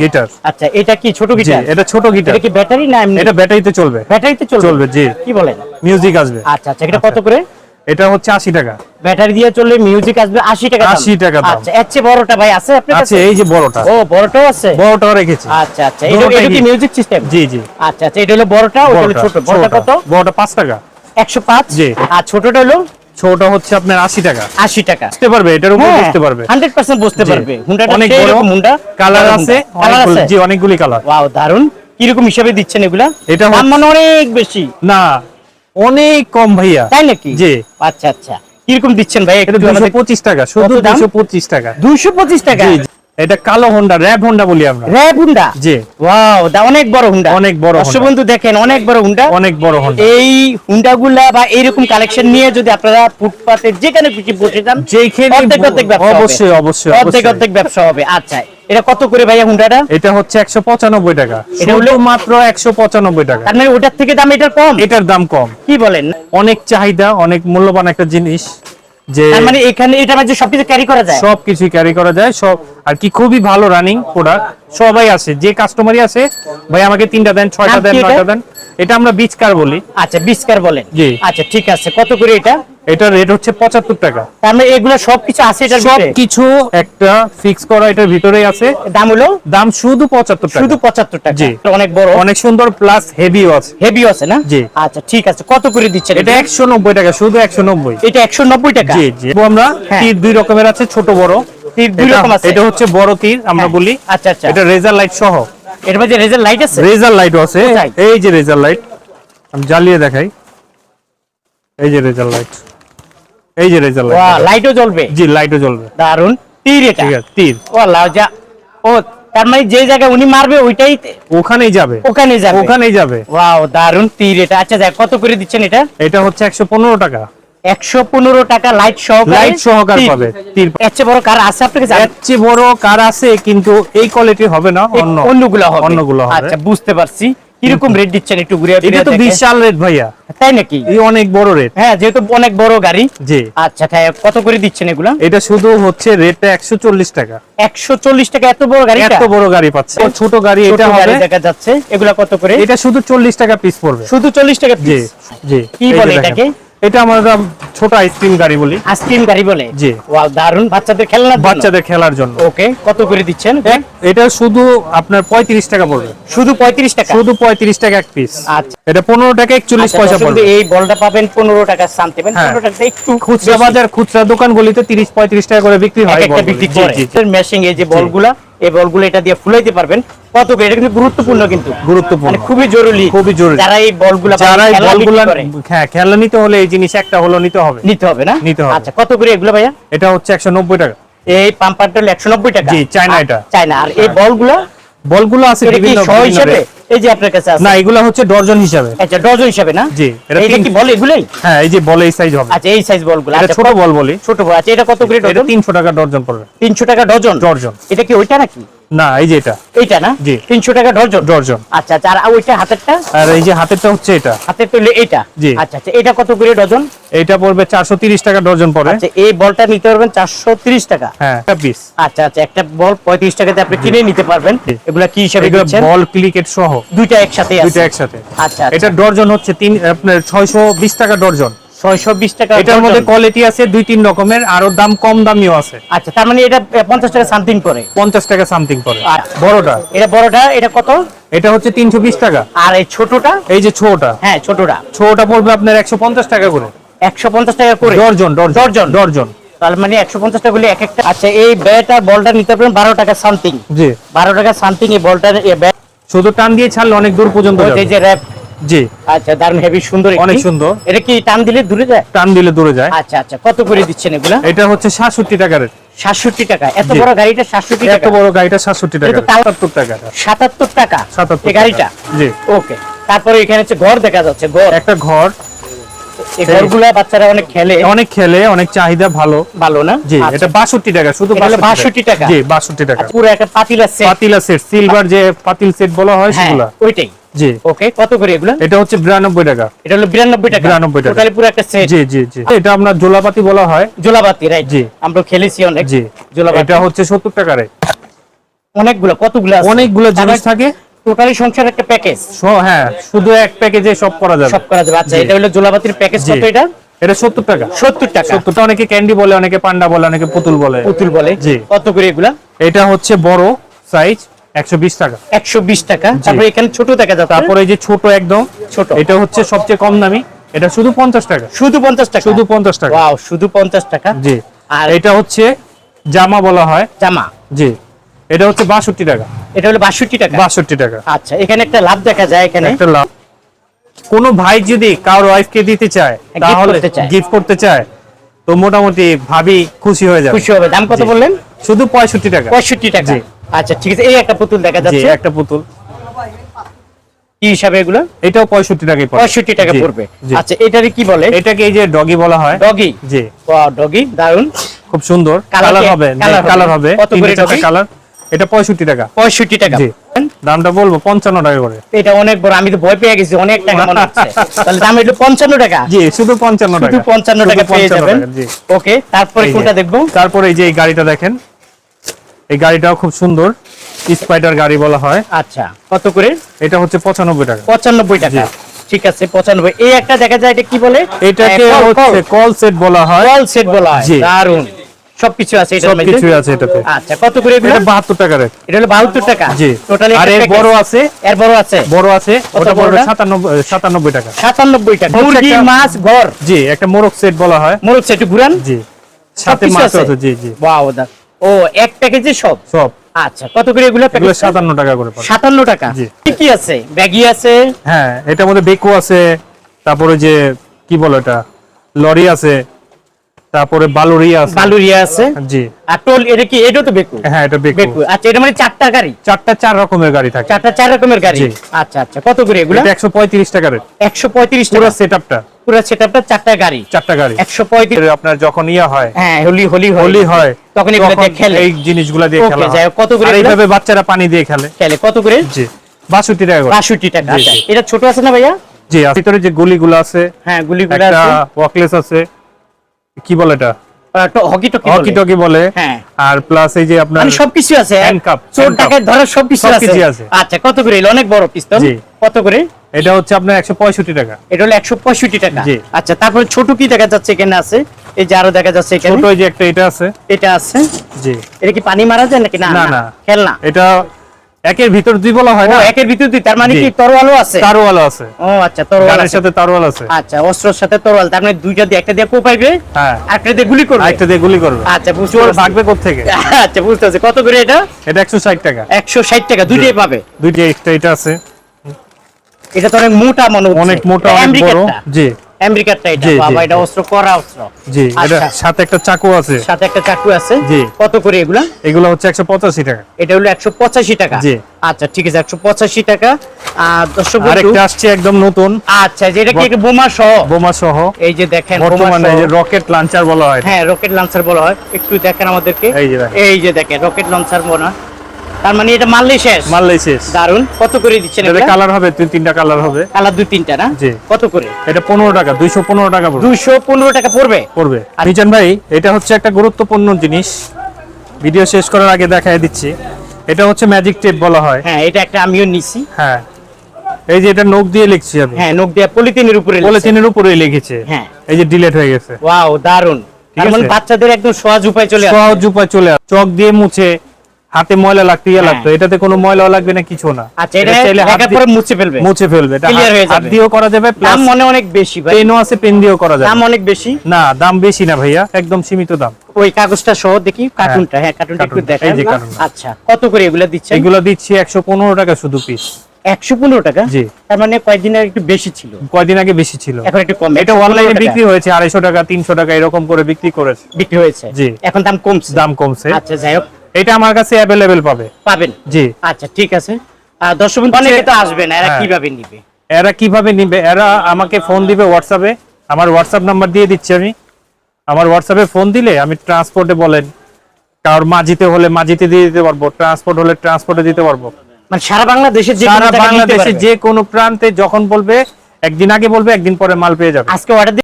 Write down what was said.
Guitar আচ্ছা এটা কি ছোট গিটার এটা ছোট গিটার এটা কি ব্যাটারি না এমনি? এটা ব্যাটারিতে চলবে। ব্যাটারিতে চলবে? চলবে, জি। কি বলেন? মিউজিক আসবে। আচ্ছা আচ্ছা এটা কত করে? এটা হচ্ছে আশি টাকা। ব্যাটারি দিয়ে চললে মিউজিক আসবে 80 টাকা 80 টাকা দাম। আচ্ছা এর চেয়ে বড়টা ভাই আছে আপনার আছে কাছে? এই যে বড়টা। ও বড়টাও আছে? বড়টাও রেখেছি। আচ্ছা আচ্ছা এটা এটা কি মিউজিক সিস্টেম জি জি। আচ্ছা আচ্ছা এটা হলো বড়টা ওটা হলো ছোট। বড়টা। কত? বড়টা পাঁচ টাকা। 105 জি। আর ছোটটা হলো ছোটটা হচ্ছে আপনার আশি টাকা। 80 টাকা। বুঝতে পারবে এটার উপর হ্যাঁ, বুঝতে পারবে। 100% বুঝতে পারবে। হুন্ডাটা অনেক হুন্ডা। কালার আছে কালার আছে। জি অনেকগুলি কালার। ওয়াও দারুণ কীরকম হিসাবে দিচ্ছেন এগুলা? এটা দাম মানে অনেক বেশি। না অনেক কম ভাইয়া। তাই নাকি? জি। আচ্ছা আচ্ছা। কীরকম দিচ্ছেন ভাই এটা একটু দুশো আমাদের পঁচিশ টাকা শুধু কত দাম? দুশো পঁচিশ টাকা। 225 টাকা। এটা কালো হোন্ডা র্যাব হোন্ডা বলি আমরা। র‍্যাব হুন্ডা জি। ওয়াও দা অনেক বড় হুন্ডা অনেক বড় দর্শক বন্ধু দেখেন অনেক বড় হুন্ডা অনেক বড় হোন্ডা এই হুন্ডাগুলা বা এইরকম কালেকশন নিয়ে যদি আপনারা ফুটপাতে যেখানে খুশি বসে যান যেখানে অর্ধেক ব্যবসা অবশ্যই অবশ্যই অবশ্যই। অর্ধেক ব্যবসা হবে। আচ্ছা এটা কত করে ভাইয়া হুন্ডাটা এটা হচ্ছে একশো পঁচানব্বই টাকা। এটা হলো- মাত্র একশো পঁচানব্বই টাকা। তার মানে ওটার থেকে দাম এটার কম? এটার দাম কম। কি বলেন? অনেক চাহিদা অনেক মূল্যবান একটা জিনিস। তার মানে এখানে এটা মানে সবকিছু ক্যারি করা যায়? সবকিছু ক্যারি করা যায় সব আর কি খুবই ভালো রানিং প্রোডাক্ট সবাই আছে যে কাস্টমারই আছে ভাই আমাকে তিনটা দেন ছয়টা দেন নয়টা দেন এটা আমরা বিচকার বলি। আচ্ছা বিচকার বলেন। জি। আচ্ছা ঠিক আছে কত করে এটা? এটার রেট হচ্ছে পঁচাত্তর টাকা। তার মানে এগুলো সবকিছু আছে এটার ভিতরে? কিছু একটা ফিক্স করা এটার ভিতরেই আছে। দাম হলো? দাম শুধু পঁচাত্তর টাকা। শুধু পঁচাত্তর টাকা। জি। অনেক বড়। অনেক সুন্দর প্লাস হেভিও আছে। হেভি আছে না? জি। আচ্ছা ঠিক আছে। কত করে দিচ্ছেন এটা একশো নব্বই টাকা শুধু একশো নব্বই। এটা একশো নব্বই টাকা? জি জি। আমরা হ্যাঁ। তীর দুই রকমের আছে ছোট বড়। তীর দুই এটা- রকম আছে। এটা হচ্ছে বড় তীর আমরা হ্যাঁ। বলি। আচ্ছা, আচ্ছা। এটা রেজার লাইট সহ। এর মধ্যে রেজার লাইট আছে? রেজার লাইটও আছে। এই যে রেজার লাইট আমি জ্বালিয়ে দেখাই। এই যে রেজার লাইট এই যে রেজার ওয়া লাইট লাইটও জ্বলবে। জি লাইটও জ্বলবে। দারুণ তীর এটা। ঠিক আছে তীর ও লাও যা। ও তার মানে যে জায়গায় উনি মারবে ওইটাই ওখানেই যাবে। ওখানে যাবে। ওখানেই যাবে। ওয়াও দারুণ তীর এটা। আচ্ছা দেখ কত করে দিচ্ছেন এটা? এটা হচ্ছে একশো পনেরো টাকা। একশো পনেরো টাকা লাইট সহকারে লাইট সহকার। পাবে তীর বড় কার আছে আপনার কাছে এর বড় কার আছে কিন্তু এই কোয়ালিটি হবে না অন্য। অন্যগুলো হবে। অন্যগুলো হবে। আচ্ছা বুঝতে পারছি। কীরকম রেট দিচ্ছেন একটু ঘুরে এটা তো বিশাল রেট ভাইয়া। তাই নাকি? এই অনেক বড় রেট হ্যাঁ যেহেতু অনেক বড় গাড়ি। জি। আচ্ছা তাই কত করে দিচ্ছেন এগুলা? এটা শুধু হচ্ছে রেটটা একশো চল্লিশ টাকা। একশো চল্লিশ টাকা এত বড় গাড়ি এত বড় গাড়ি পাচ্ছে। ছোট গাড়ি এটা হবে দেখা যাচ্ছে। এগুলা কত করে? এটা শুধু চল্লিশ টাকা পিস পড়বে। শুধু চল্লিশ টাকা জি piece। জি। কি বলে এটাকে? এটা আমরা ছোট আইসক্রিম গাড়ি বলি। আইসক্রিম গাড়ি বলে? জি। ওয়াও দারুণ বাচ্চাদের খেলনা বাচ্চাদের খেলার জন্য। ওকে কত করে দিচ্ছেন? এটা শুধু আপনার পঁয়ত্রিশ টাকা পড়বে। শুধু পঁয়ত্রিশ টাকা? শুধু পঁয়ত্রিশ টাকা এক পিস আচ্ছা। এটা পনেরো টাকা একচল্লিশ আচ্ছা, পয়সা পড়বে। এই বলটা পাবেন পনেরো টাকা শান্তি পাবেন হ্যাঁ। টাকা একটু খুচরা বাজার খুচরা দোকানগুলিতে তিরিশ পঁয়ত্রিশ টাকা করে বিক্রি হয় একটা বিক্রি করে। মেশিং এই যে বলগুলা এই বলগুলো এটা দিয়ে ফুলাইতে পারবেন। কত এটা কিন্তু গুরুত্বপূর্ণ কিন্তু। গুরুত্বপূর্ণ। মানে খুবই জরুরি। খুবই জরুরি। যারা এই বলগুলো যারা এই বলগুলা হ্যাঁ খেলা নিতে হলে এই জিনিস একটা হলো নিতে হবে। নিতে হবে না? নিতে হবে। আচ্ছা কত করে এগুলো ভাইয়া? এটা হচ্ছে একশো নব্বই টাকা। এই পাম্পারটা হলো একশো নব্বই টাকা। জি, চায়না এটা। চায়না। আর এই বলগুলো? বলগুলো আছে বিভিন্ন শ হিসেবে। এই যে আপনার কাছে আছে। না এগুলো হচ্ছে ডর্জন হিসাবে। আচ্ছা ডজন হিসাবে না? জি, এটা কি বল এগুলোই? হ্যাঁ এই যে বলে এই সাইজ হবে। আচ্ছা এই সাইজ বলগুলো আচ্ছা ছোট বল বলি। ছোট বল। আচ্ছা এটা কত করে এটা ডজন তিনশো টাকা ডর্জন পড়বে। তিনশো টাকা ডজন ডর্জন। এটা কি ওইটা নাকি? না এই যে এটা। এইটা না? জি। তিনশো টাকা ডজন ডর্জন। আচ্ছা আচ্ছা আর ওইটা হাতেরটা? আর এই যে হাতেরটা হচ্ছে এটা। হাতের এইটা। জি। আচ্ছা আচ্ছা এটা কত করে ডজন এটা পড়বে চারশো তিরিশ টাকা ডর্জন পড়ে আচ্ছা এই বলটা নিতে পারবেন চারশো তিরিশ টাকা। হ্যাঁ একটা পিস আচ্ছা আচ্ছা একটা বল পঁয়ত্রিশ টাকাতে আপনি কিনে নিতে পারবেন। এগুলা কি হিসাবে বল ক্লিকেট সহ। দুইটা একসাথে দুইটা একসাথে। আচ্ছা আচ্ছা। এটা ডর্জন হচ্ছে তিন আপনার টাকা ডর্জন। ছয়শো বিশ টাকা এটার মধ্যে কোয়ালিটি আছে দুই তিন রকমের আরও দাম কম দামিও আছে। আচ্ছা তার মানে এটা পঞ্চাশ টাকা সামথিং করে? পঞ্চাশ টাকা সামথিং পড়ে আচ্ছা। বড়টা? এটা বড়টা এটা কত? এটা হচ্ছে তিনশো বিশ টাকা। আর এই ছোটটা? এই যে ছোটা হ্যাঁ ছোটটা। পড়বে আপনার একশো পঞ্চাশ টাকা করে। একশো পঞ্চাশ টাকা করে? Dozen dozen. ডর্জন। ডর্জন। তার মানে একশো পঞ্চাশ টাকা এক একটা আচ্ছা এই ব্যাট আর বলটা নিতে বারো টাকা সামথিং জি। বারো টাকা সামথিং এই বলটা ব্যাট শুধু টান দিয়ে ছাড়লে অনেক দূর পর্যন্ত এই যে র্যাপ জি। আচ্ছা দারুণ হেভি সুন্দর অনেক সুন্দর। এটা কি টান দিলে দূরে যায়? টান দিলে দূরে যায়। আচ্ছা আচ্ছা কত করে দিচ্ছেন এগুলা? এটা হচ্ছে সাতষট্টি টাকার সাতষট্টি টাকা। এত বড় গাড়িটা এত বড় গাড়িটা সাতষট্টি টাকা টাকা সাতাত্তর টাকা? সাতাত্তর এই গাড়িটা? জি। ওকে। তারপরে এখানে হচ্ছে ঘর দেখা যাচ্ছে ঘর। একটা ঘর। এই ঘরগুলা বাচ্চারা অনেক খেলে। অনেক খেলে অনেক চাহিদা ভালো। ভালো না? জি। এটা বাষট্টি টাকা শুধু 62 টাকা? জি বাষট্টি টাকা। পুরো একটা পাতিলা সেট পাতিলা সেট সিলভার যে পাতিল সেট বলা হয় সেগুলা। ওইটাই। জি। ওকে কত করে এগুলা? এটা হচ্ছে বিরানব্বই টাকা। এটা হলো বিরানব্বই টাকা। 92 টাকা। টোটালি পুরো একটা সেট জি জি জি। এটা আমরা জোলাপাতি বলা হয়। জোলাবাতি রাইট জি। আমরা খেলেছি অনেক। জি। জোলাবাতি এটা হচ্ছে সত্তর টাকা রেট অনেকগুলো কতগুলো আছে? অনেকগুলো জিনিস থাকে। টোটালি সংসার একটা প্যাকেজ হ্যাঁ শুধু এক প্যাকেজে সব করা যাবে। সব করা যাবে। আচ্ছা এটা হলো জোলাপাতির প্যাকেজ কত এটা? এটা সত্তর টাকা। সত্তর টাকা। সত্তরটা অনেকে ক্যান্ডি বলে অনেকে পান্ডা বলে অনেকে পুতুল বলে। পুতুল বলে। জি। কত করে এগুলা? এটা হচ্ছে বড় সাইজ একশো বিশ টাকা। একশো বিশ টাকা। তারপরে এখানে ছোট দেখা তারপরে এই যে ছোট একদম ছোট। এটা হচ্ছে সবচেয়ে কম দামি। এটা শুধু পঞ্চাশ টাকা। শুধু পঞ্চাশ টাকা? শুধু পঞ্চাশ টাকা। শুধু পঞ্চাশ টাকা? জি। আর এটা হচ্ছে জামা বলা হয়। জামা। জি। এটা হচ্ছে বাষট্টি টাকা। এটা হলো বাষট্টি টাকা? বাষট্টি টাকা। আচ্ছা এখানে একটা লাভ দেখা যায় এখানে। একটা লাভ। কোনো ভাই যদি কারোর ওয়াইফকে দিতে চায় তাহলে গিফট করতে চায় তো মোটামুটি ভাবি খুশি হয়ে যাবে। খুশি হবে। দাম কত বললেন? শুধু পঁয়ষট্টি টাকা। পঁয়ষট্টি টাকা। জি। আচ্ছা ঠিক আছে। এই একটা পুতুল দেখা জি যাচ্ছে। একটা পুতুল। কি হিসাবে এগুলো? এটাও পঁয়ষট্টি টাকাই পড়ে। পঁয়ষট্টি টাকা পড়বে। আচ্ছা এটারে কি বলে? এটাকে এই যে ডগি বলা হয়। ডগি জি। ডগি দারুণ খুব সুন্দর। কালার হবে। কালার হবে। কত করে? কালার এটা পঁয়ষট্টি টাকা। পঁয়ষট্টি টাকা। দামটা বলব পঞ্চান্ন টাকা করে। এটা অনেক বড় আমি তো ভয় পেয়ে গেছি অনেক টাকা মনে হচ্ছে। তাহলে দাম এটা পঞ্চান্ন টাকা? জি শুধু পঞ্চান্ন টাকা। পঞ্চান্ন টাকা পেয়ে যাবেন। জি। ওকে তারপরে কোনটা দেখব? তারপরে এই যে এই গাড়িটা দেখেন এই গাড়িটাও খুব সুন্দর স্পাইডার গাড়ি বলা হয়। আচ্ছা কত করে? এটা হচ্ছে পঁচানব্বই টাকা। পঁচানব্বই টাকা। ঠিক আছে পঁচানব্বই। এই একটা দেখা যায় এটা কি বলে? এটাকে হচ্ছে কল। সেট বলা হয়। কল সেট বলা হয়। দারুণ সবকিছু আছে এটার মধ্যে? সবকিছু আছে এটাতে। আচ্ছা কত করে এটা বাহাত্তর টাকা রেট এটা হলো বাহাত্তর টাকা? জি। টোটালি আর এর বড় আছে? এর বড় আছে? বড় আছে ওটা পড়বে বড়টা? সাতানব্বই সাতানব্বই টাকা। সাতানব্বই টাকা। মুরগি মাছ ঘর? জি একটা মোরগ সেট বলা হয়। মোরগ সেট ঘুরান। জি। সাথে মাছ আছে? জি জি। ওয়াও দা ও এক প্যাকেজে সব? সব। আচ্ছা কত করে এগুলো প্যাকেজ টাকা করে পড়ে। সাতান্ন টাকা? জি। কি কি আছে? ব্যাগি আছে? হ্যাঁ এটার মধ্যে বেকু আছে তারপরে যে কি বলো এটা লরি আছে তারপরে বালুরিয়া আছে। বালুরিয়া আছে। জি। আর টোল এটা কি এটাও তো বেকু হ্যাঁ এটা বেকু আচ্ছা এটা মানে চারটা গাড়ি? চারটা চার রকমের গাড়ি থাকে। চারটা চার রকমের গাড়ি। আচ্ছা আচ্ছা কত করে এগুলো? এটা একশো পঁয়ত্রিশ টাকা রেট। একশো পঁয়ত্রিশ পুরো টাকা। সেট আপটা পুরো সেটআপটা চারটা গাড়ি। চারটা গাড়ি। একশো পঁয়ত্রিশ আপনার যখন ইয়া হয় হ্যাঁ হোলি হোলি হোলি হয় তখন এগুলো দিয়ে খেলে। এই জিনিসগুলো দিয়ে খেলা হয়। হোক, কত করে আর এইভাবে বাচ্চারা পানি দিয়ে খেলে। খেলে কত করে? জি বাষট্টি টাকা করে। বাষট্টি টাকা আচ্ছা। এটা ছোট আছে না ভাইয়া? জি ভিতরে যে গুলিগুলো আছে হ্যাঁ গুলিগুলো আছে। ওয়াকলেস আছে কি বলে এটা? হকি টকি হকি টকি বলে। হ্যাঁ। আর প্লাস এই যে আপনার মানে সবকিছু আছে Hand cup, চোর hand ধরার সবকিছু আছে। আচ্ছা কত করে অনেক বড় পিস্তল কত করে? এটা হচ্ছে আপনার একশো পঁয়ষট্টি টাকা। এটা হলো একশো পঁয়ষট্টি টাকা। আচ্ছা তারপরে ছোট কি দেখা যাচ্ছে এখানে আছে? এই যে আরও দেখা যাচ্ছে এখানে। ছোট এই যে একটা এটা আছে। এটা আছে। জি। এটা কি পানি মারা যায় নাকি? না না, না। খেলনা। এটা একের ভিতর দুই বলা হয় না? একের ভিতর দুই তার মানে কি তরোয়ালও আছে? তারওয়ালা আছে। ও আচ্ছা তরোয়াল আছে। সাথে তারওয়াল আছে। আচ্ছা অস্ত্রের সাথে তরোয়াল তার মানে দুইটা দিয়ে একটা দিয়ে কোপাইবে হ্যাঁ। একটা দিয়ে গুলি করবে? একটা দিয়ে গুলি করবে। আচ্ছা চোর পারছি। ভাগবে কোথেকে আচ্ছা বুঝতে পারছি। কত করে এটা? এটা একশো ষাট টাকা। একশো ষাট টাকা দুইটাই পাবে? দুইটা একটা এটা আছে। এটা তো অনেক মোটা মনে হচ্ছে। অনেক মোটা অনেক বড়। জি। এটা বাবা এটা অস্ত্র করা অস্ত্র। জি এটা আচ্ছা। সাথে একটা চাকু আছে। সাথে একটা চাকু আছে। জি। কত করে এগুলা? এগুলো হচ্ছে একশো পঁচাশি টাকা। এটা হলো একশো পঁচাশি টাকা। জি। আচ্ছা ঠিক আছে একশো পঁচাশি টাকা। আর দর্শক আরেকটা আসছে একদম নতুন। আচ্ছা যেটা কি বোমা সহ? বোমা সহ। এই যে দেখেন বর্তমানে এই যে রকেট লাঞ্চার বলা হয়। হ্যাঁ রকেট লঞ্চার বলা হয়। একটু দেখেন আমাদেরকে। এই যে দেখেন। এই যে দেখেন রকেট লঞ্চার মনে হয়। তার মানে এটা মারলেই শেষ? মারলেই শেষ। দারুণ কত করে দিচ্ছেন এটা কালার হবে তিন তিনটা কালার হবে। কালার দুই তিনটা না? জি। কত করে? এটা পনেরো টাকা দুইশো পনেরো টাকা পড়বে। দুইশো পনেরো টাকা পড়বে? পড়বে। মিজান ভাই এটা হচ্ছে একটা গুরুত্বপূর্ণ জিনিস। ভিডিও শেষ করার আগে দেখাই দিচ্ছি। এটা হচ্ছে ম্যাজিক টেপ বলা হয়। হ্যাঁ এটা একটা আমিও নিছি। হ্যাঁ। এই যে এটা নোক দিয়ে লিখছি আমি। হ্যাঁ নোক দিয়ে পলিথিনের উপরে। পলিথিনের উপরেই লিখেছে। হ্যাঁ। এই যে ডিলেট হয়ে গেছে। ওয়াও দারুণ তার মানে বাচ্চাদের একদম সহজ উপায় চলে আসে সহজ উপায় চলে আসে চক দিয়ে মুছে হাতে ময়লা লাগতে ইয়ে হ্যাঁ। লাগতো এটাতে কোনো ময়লা লাগবে না কিছু না। আচ্ছা এটা চাইলে হাত পরে মুছে ফেলবে। মুছে ফেলবে এটা হাত- হয়ে। দিয়েও করা যাবে প্লাস মনে অনেক বেশি ভাই। পেনও আছে পেন দিয়েও করা যাবে। দাম অনেক বেশি? না দাম বেশি না ভাইয়া একদম সীমিত দাম। ওই কাগজটা সহ দেখি কার্টুনটা হ্যাঁ কার্টুনটা একটু কার্টুন, দেখান এই যে আচ্ছা কত করে এগুলা দিচ্ছেন? এগুলো দিচ্ছি একশো পনেরো টাকা শুধু পিস একশো পনেরো টাকা? জি। তার মানে কয়েকদিনের একটু বেশি ছিল। কয়দিন আগে বেশি ছিল। এখন একটু কম এটা অনলাইনে বিক্রি হয়েছে আড়াইশো টাকা তিনশো টাকা এরকম করে বিক্রি করেছে। বিক্রি হয়েছে। জি। এখন দাম কমছে। দাম কমছে। আচ্ছা যাই হোক। এটা আমার কাছে অ্যাভেলেবেল পাবে। পাবেন? জি। আচ্ছা ঠিক আছে। দর্শক অনেকে তো আসবে না এরা হ্যাঁ। কীভাবে নিবে? এরা কীভাবে নিবে? এরা আমাকে ফোন দিবে হোয়াটসঅ্যাপে আমার হোয়াটসঅ্যাপ নাম্বার দিয়ে দিচ্ছি আমি। আমার হোয়াটসঅ্যাপে ফোন দিলে আমি ট্রান্সপোর্টে বলেন কারোর মাঝিতে হলে মাঝিতে দিয়ে দিতে পারব ট্রান্সপোর্ট হলে ট্রান্সপোর্টে দিতে পারব। মানে সারা বাংলাদেশের যে সারা বাংলাদেশে যে কোনো প্রান্তে যখন বলবে একদিন আগে বলবে একদিন পরে মাল পেয়ে যাবে। আজকে অর্ডার